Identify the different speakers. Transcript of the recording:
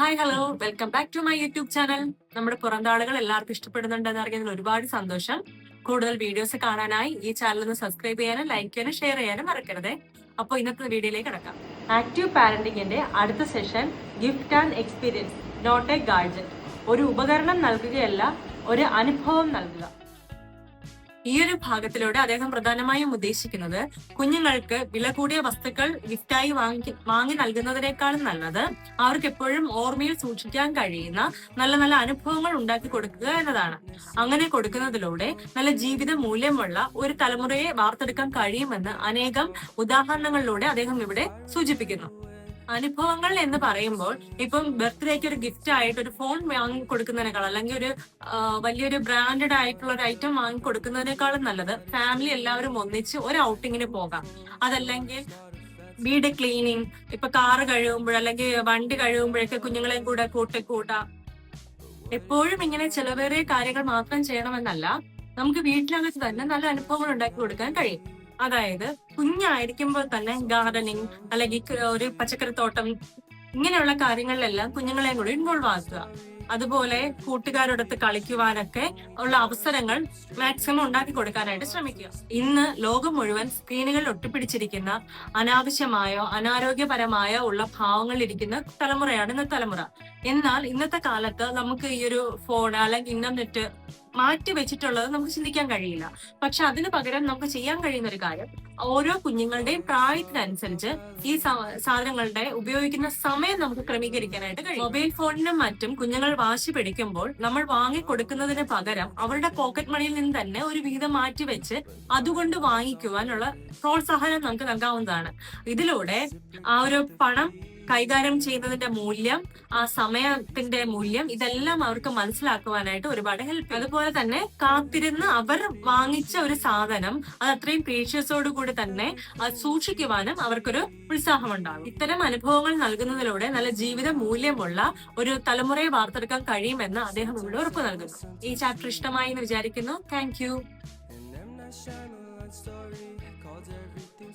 Speaker 1: Hi hello welcome back to my YouTube channel നമ്മുടെ പുറന്താളുകൾ എല്ലാവർക്കും ഇഷ്ടപ്പെടുന്നുണ്ടെന്ന് അറിയുന്നതിൽ ഒരുപാട് സന്തോഷം. കൂടുതൽ വീഡിയോസ് കാണാനായി ഈ ചാനൽ ഒന്ന് സബ്സ്ക്രൈബ് ചെയ്യാനും ലൈക്ക് ചെയ്യാനും ഷെയർ ചെയ്യാനും മറക്കരുത്. അപ്പോൾ ഇന്നത്തെ വീഡിയോയിലേക്ക് കിടക്കാം. ആക്റ്റീവ് പാരന്റിങ്ങിന്റെ അടുത്ത session gift and experience not a gadget ഒരു ഉപകരണം നൽകുകയല്ല ഒരു അനുഭവം നൽകുക. ഈ ഒരു ഭാഗത്തിലൂടെ അദ്ദേഹം പ്രധാനമായും ഉദ്ദേശിക്കുന്നത് കുഞ്ഞുങ്ങൾക്ക് വില കൂടിയ വസ്തുക്കൾ ഗിഫ്റ്റായി വാങ്ങി വാങ്ങി നൽകുന്നതിനേക്കാളും നല്ലത് അവർക്ക് എപ്പോഴും ഓർമ്മയിൽ സൂക്ഷിക്കാൻ കഴിയുന്ന നല്ല നല്ല അനുഭവങ്ങൾ ഉണ്ടാക്കി കൊടുക്കുക എന്നതാണ്. അങ്ങനെ കൊടുക്കുന്നതിലൂടെ നല്ല ജീവിത മൂല്യമുള്ള ഒരു തലമുറയെ വാർത്തെടുക്കാൻ കഴിയുമെന്ന് അനേകം ഉദാഹരണങ്ങളിലൂടെ അദ്ദേഹം ഇവിടെ സൂചിപ്പിക്കുന്നു. അനുഭവങ്ങൾ എന്ന് പറയുമ്പോൾ ഇപ്പം ബർത്ത്ഡേക്ക് ഒരു ഗിഫ്റ്റ് ആയിട്ട് ഒരു ഫോൺ വാങ്ങി കൊടുക്കുന്നതിനേക്കാൾ അല്ലെങ്കിൽ ഒരു വലിയൊരു ബ്രാൻഡഡ് ആയിട്ടുള്ള ഒരു ഐറ്റം വാങ്ങി കൊടുക്കുന്നതിനേക്കാളും നല്ലത് ഫാമിലി എല്ലാവരും ഒന്നിച്ച് ഒരു ഔട്ടിങ്ങിന് പോകാം. അതല്ലെങ്കിൽ വീട് ക്ലീനിങ് ഇപ്പൊ കാറ് കഴുകുമ്പോൾ അല്ലെങ്കിൽ വണ്ടി കഴുകുമ്പോഴൊക്കെ കുഞ്ഞുങ്ങളെയും കൂടെ കൂട്ടിക്കൂട്ടാം എപ്പോഴും ഇങ്ങനെ ചിലവേറിയ കാര്യങ്ങൾ മാത്രം ചെയ്യണമെന്നല്ല നമുക്ക് വീട്ടിനകത്ത് തന്നെ നല്ല അനുഭവങ്ങൾ ഉണ്ടാക്കി കൊടുക്കാൻ കഴിയും. അതായത് കുഞ്ഞായിരിക്കുമ്പോൾ തന്നെ ഗാർഡനിങ് അല്ലെങ്കിൽ ഒരു പച്ചക്കറിത്തോട്ടം ഇങ്ങനെയുള്ള കാര്യങ്ങളിലെല്ലാം കുഞ്ഞുങ്ങളെയും കൂടി ഇൻവോൾവ് ആക്കുക. അതുപോലെ കൂട്ടുകാരോടൊത്ത് കളിക്കുവാനൊക്കെ ഉള്ള അവസരങ്ങൾ മാക്സിമം ഉണ്ടാക്കി കൊടുക്കാനായിട്ട് ശ്രമിക്കുക. ഇന്ന് ലോകം മുഴുവൻ സ്ക്രീനുകളിൽ ഒട്ടിപ്പിടിച്ചിരിക്കുന്ന അനാവശ്യമായോ അനാരോഗ്യപരമായോ ഉള്ള ഭാവങ്ങളിൽ ഇരിക്കുന്ന തലമുറയാണ് ഇന്നത്തെ തലമുറ. എന്നാൽ ഇന്നത്തെ കാലത്ത് നമുക്ക് ഈ ഒരു ഫോൺ അല്ലെങ്കിൽ ഇന്റർനെറ്റ് മാറ്റി വെച്ചിട്ടുള്ളത് നമുക്ക് ചിന്തിക്കാൻ കഴിയില്ല. പക്ഷെ അതിന് പകരം നമുക്ക് ചെയ്യാൻ കഴിയുന്ന ഒരു കാര്യം ഓരോ കുഞ്ഞുങ്ങളുടെയും പ്രായത്തിനനുസരിച്ച് ഈ സാധനങ്ങളുടെ ഉപയോഗിക്കുന്ന സമയം നമുക്ക് ക്രമീകരിക്കാനായിട്ട് കഴിയും. മൊബൈൽ ഫോണിനും മറ്റും കുഞ്ഞുങ്ങൾ വാശി പിടിക്കുമ്പോൾ നമ്മൾ വാങ്ങി കൊടുക്കുന്നതിന് പകരം അവരുടെ പോക്കറ്റ് മണിയിൽ നിന്ന് തന്നെ ഒരു വിഹിതം മാറ്റി വെച്ച് അതുകൊണ്ട് വാങ്ങിക്കുവാനുള്ള പ്രോത്സാഹനം നമുക്ക് നൽകാവുന്നതാണ്. ഇതിലൂടെ ആ ഒരു പണം കൈകാര്യം ചെയ്യുന്നതിന്റെ മൂല്യം ആ സമയത്തിന്റെ മൂല്യം ഇതെല്ലാം അവർക്ക് മനസ്സിലാക്കുവാനായിട്ട് ഒരുപാട് ഹെൽപ്പ് അതുപോലെ തന്നെ കാത്തിരുന്ന് അവർ വാങ്ങിച്ച ഒരു സാധനം അത് അത്രയും പേഷ്യസോടു തന്നെ അത് സൂക്ഷിക്കുവാനും അവർക്കൊരു ഉത്സാഹം ഉണ്ടാകും ഇത്തരം അനുഭവങ്ങൾ നൽകുന്നതിലൂടെ നല്ല ജീവിത മൂല്യമുള്ള ഒരു തലമുറയെ വാർത്തെടുക്കാൻ കഴിയുമെന്ന് അദ്ദേഹം ഇവിടെ ഉറപ്പ് നൽകുന്നു. ഈ ചാപ്റ്റർ ഇഷ്ടമായി എന്ന് വിചാരിക്കുന്നു. Thank you
Speaker 2: story, called everything